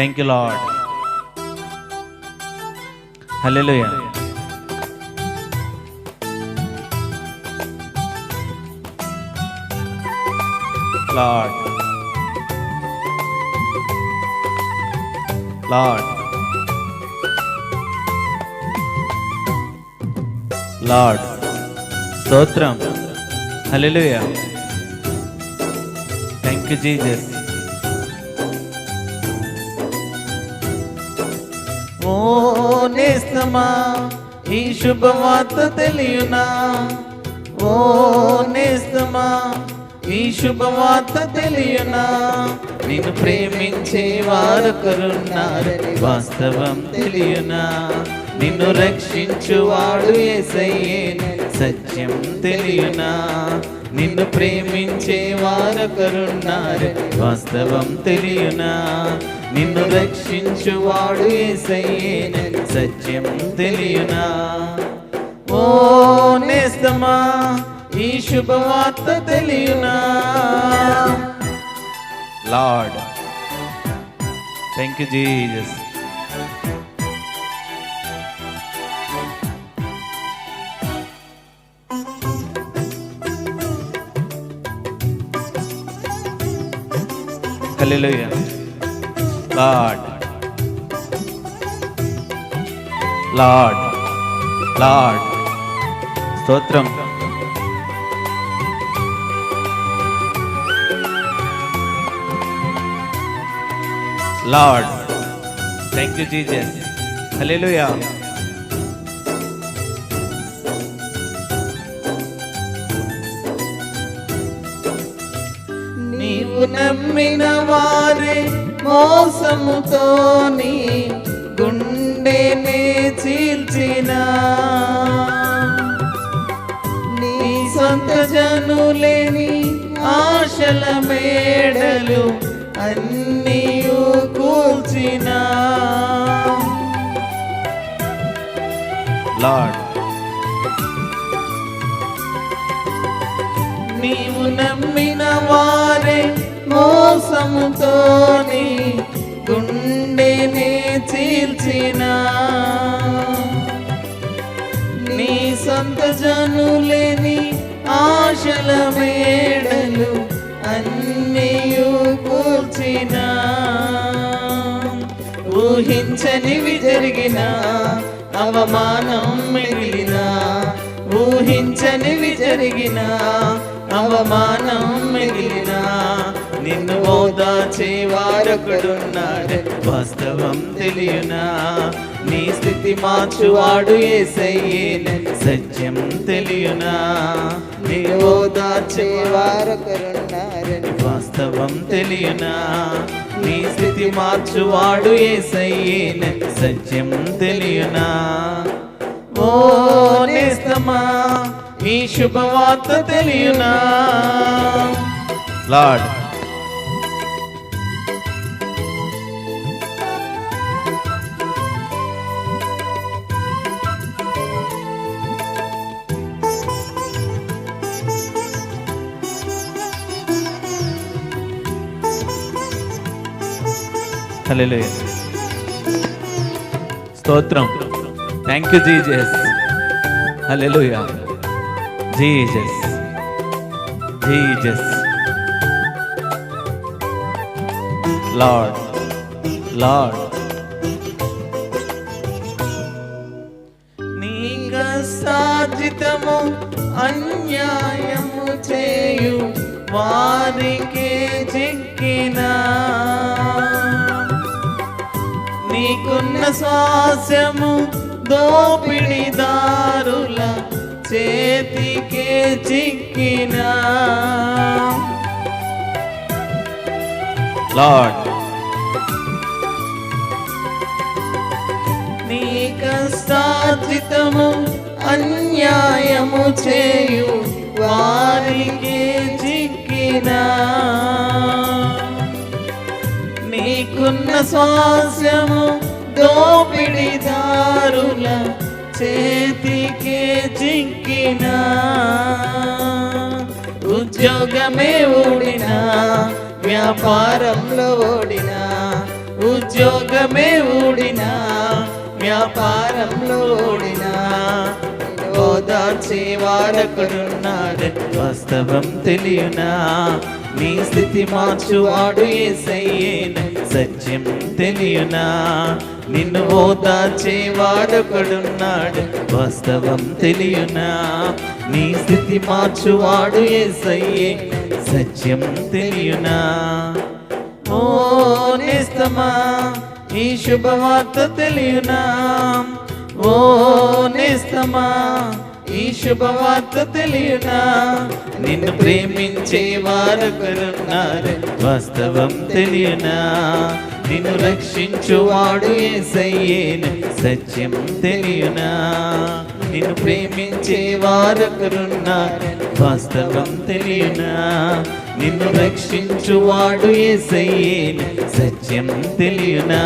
Thank you lord hallelujah lord lord lord స్తోత్రం hallelujah thank you Jesus ఓ నేస్తమా ఈ శుభవార్త తెలియనా? ఓ నేస్తమా ఈ శుభవార్త తెలియనా? నిన్ను ప్రేమించే వారొకరున్నారు వాస్తవం తెలియనా? నిన్ను రక్షించువాడు ఏసయ్యే సత్యం తెలియనా? నిన్ను ప్రేమించే వారొకరున్నారు వాస్తవం తెలియనా? నిన్ను రక్షించువాడు ఏసయ్యేనని సత్యం తెలియనా ఓ నేస్తమా ఈ శుభవార్త తెలియనా lord thank you Jesus hallelujah lord lord lord స్తోత్రం lord thank you Jesus hallelujah నీవు నమ్మిన వారే మోసముతో నీ గుండెనే చీల్చిన. నీ సొంత జనులేని ఆశల మేడలు అన్నీ కూల్చిన. లార్డ్. నీవు నమ్మిన వారే మోసముతోని గుండెనే చీల్చిన. నీ సొంత జనులేని ఆశల మేడలు అన్నీయు కూర్చిన ఊహించనివి జరిగిన అవమానం మిగిలిన. ఊహించనివి జరిగిన అవమానం మిగిలినా నిన్ను ఓదాచే వారొకడున్నాడు. వాస్తవం తెలియనా? నీ స్థితి మార్చువాడు ఏసయ్యేనే. సత్యం తెలియనా? నీ ఓదాచే వారొకరున్నారని వాస్తవం తెలియనా? నీ స్థితి మార్చువాడు ఏసయ్యేనే. సత్యం తెలియనా? ఓ నేస్తమా? ఈ శుభవార్త తెలియనా? లార్డ్. హల్లెలూయా. స్తోత్రం. Thank you Jesus hello Jesus. Jesus. Lord. Lord. నీక సాజితము అన్యాయము చేయు వారికే చిక్కినా. నీకున్న స్వాస్యము దోపిడిదారుల చేతికే చిక్కినా. లార్డ్. నీ కష్టార్జితము అన్యాయము చేయు వారికి చిక్కినా. నీకున్న స్వాస్యము దోపిడిదారుల చేతికే జింకినా ఉద్యోగమే ఊడినా వ్యాపారంలో ఓడినా ఉద్యోగమే ఊడినా వ్యాపారంలో ఓడినా. ఓదార్చే వారకుడున్నాడు వాస్తవం తెలియనా? నీ స్థితి మార్చువాడు ఏసయ్యేనా. సత్యం తెలియనా? నిన్ను ఓదార్చే వాడొకడున్నాడు వాస్తవం తెలియనా? నీ స్థితి మార్చువాడు ఏసయ్యే సత్యం తెలియనా? ఓ నేస్తమా ఈ శుభవార్త తెలియనా? ఓ నేస్తమా శుభవార్త తెలియనా? నిన్ను ప్రేమించే వారొకరున్నారు వాస్తవం తెలియనా? నిన్ను రక్షించువాడు ఏసయ్యేను సత్యం తెలియనా? నిన్ను ప్రేమించే వారొకరున్నారు వాస్తవం తెలియనా? నిన్ను రక్షించువాడు ఏసయ్యేను సత్యం తెలియనా?